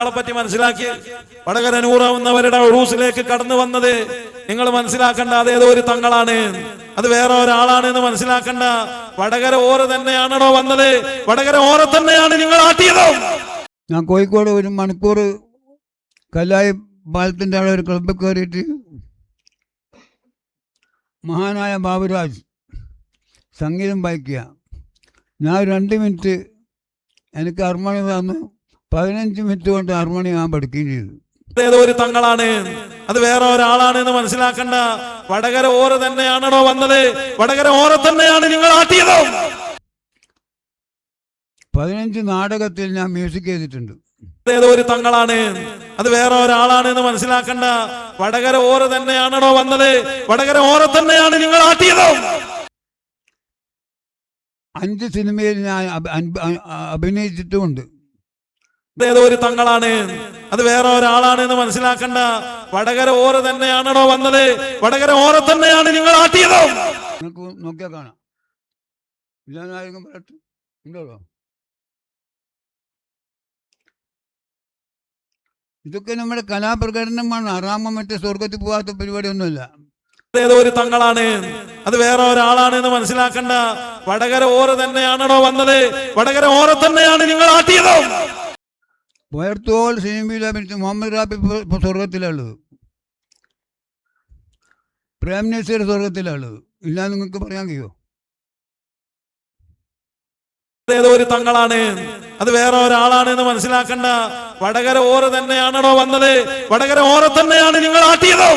ആളെ പറ്റി മനസ്സിലാക്കി വടകര നൂറാവുന്നവരുടെ ഉറൂസിലേക്ക് കടന്നു വന്നത് നിങ്ങൾ മനസ്സിലാക്കേണ്ട അത് ഏതോ ഒരു തങ്ങളാണ്. അത് വേറെ ഒരാളാണ് എന്ന് മനസ്സിലാക്കണ്ട വടകര ഓര തന്നെയാണോ വന്നത്. വടകര ഓര തന്നെയാണ് നിങ്ങൾ ആട്ടിയത്. ഞാൻ കോഴിക്കോട് ഒരു മണിക്കൂർ കല്ലായി പാലത്തിന്റെ അവിടെ ഒരു ക്ലബ്ബിൽ കയറിയിട്ട് മഹാനായ ബാബുരാജ് സംഗീതം വായിക്കുക. ഞാൻ രണ്ട് മിനിറ്റ് എനിക്ക് ഹർമോണി തന്നു പതിനഞ്ച് മിനിറ്റ് കൊണ്ട് ഞാൻ പഠിക്കുകയും ചെയ്തു. ഏതോ ഒരു തങ്ങളാണ്. അത് വേറെ ഒരാളാണ് എന്ന് മനസ്സിലാക്കണ്ട. വടകര ഓര തന്നെയാണോ വന്നത്. വടകര ഓര തന്നെയാണ് നിങ്ങൾ ആട്ടിയത്. പതിനഞ്ച് നാടകത്തിൽ ഞാൻ മ്യൂസിക് ചെയ്തിട്ടുണ്ട്. ഏതോ ഒരു തങ്ങളാണ്. അത് വേറെ ഒരാളാണ് എന്ന് മനസ്സിലാക്കണ്ട. വടകര ഓര തന്നെയാണോ വന്നത്. വടകര ഓര തന്നെയാണ് നിങ്ങൾ ആട്ടിയത്. അഞ്ച് സിനിമയിൽ ഞാൻ അഭ- അഭിനയിച്ചിട്ടുമുണ്ട്. ഏതോ ഒരു തങ്ങളാണ്. അത് വേറെ ഒരാളാണ് എന്ന് മനസ്സിലാക്കണ്ട. വടകര ഓര തന്നെയാണോ വന്നത്. വടകര ഓര തന്നെയാണ് നിങ്ങൾ ആട്ടിയത്. നോക്കിയാ കാണാം. ഇതൊക്കെ നമ്മുടെ കലാപ്രകടനമാണ്. അറാമ മറ്റേ സ്വർഗത്തിൽ പോകാത്ത പരിപാടിയൊന്നുമില്ല. ഒന്നുമില്ല ഏതോ ഒരു തങ്ങളാണ്. അത് വേറെ ഒരാളാണ് എന്ന് മനസ്സിലാക്കണ്ട. വടകര ഓര തന്നെയാണോ വന്നത്. വടകര ഓര തന്നെയാണ് നിങ്ങൾ ആട്ടിയത്. പുയർത്തോൾ സിനിമയിലെ അഭിനയിച്ച മുഹമ്മദ് റാബി ഇപ്പോൾ ഇപ്പൊ സ്വർഗത്തിലുള്ളത് പ്രേം നസീർ സ്വർഗത്തിലുള്ളത് ഇല്ല നിങ്ങൾക്ക് പറയാൻ കഴിയോ ഏതോ ഒരു തങ്ങളാണ്? അത് വേറെ ഒരാളാണ് എന്ന് മനസ്സിലാക്കണ്ട. വടകര ഓര തന്നെയാണോ വന്നത്. വടകര ഓര തന്നെയാണ് നിങ്ങൾ ആട്ടിയത്.